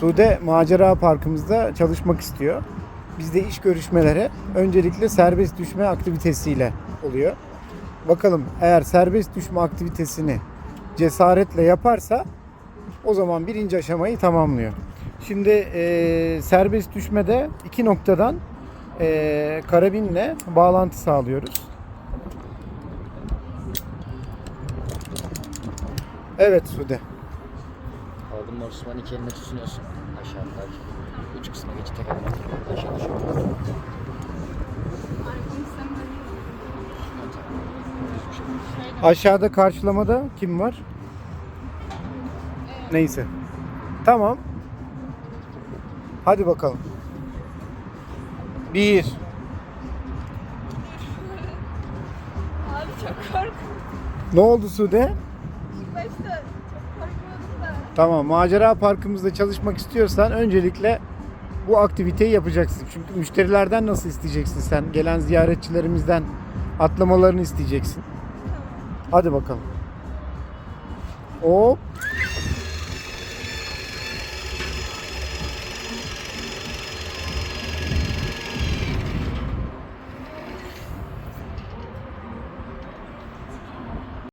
Sude macera parkımızda çalışmak istiyor. Bizde iş görüşmeleri öncelikle serbest düşme aktivitesiyle oluyor. Bakalım eğer serbest düşme aktivitesini cesaretle yaparsa o zaman birinci aşamayı tamamlıyor. Şimdi eee, serbest düşmede iki noktadan eee, karabinle bağlantı sağlıyoruz. Evet Sude. Aldın Osman iki eline tutunuyorsun. Aşağıdaki. Üç kısma geç tek adım atın. Aşağıda şu. Aşağıda karşılamada kim var? Neyse. Tamam. Hadi bakalım. Bir. Abi çok korktum. Ne oldu Sude? İlk başta. Tamam. Macera parkımızda çalışmak istiyorsan öncelikle bu aktiviteyi yapacaksın. Çünkü müşterilerden nasıl isteyeceksin sen? Gelen ziyaretçilerimizden atlamalarını isteyeceksin. Hadi bakalım. Hop.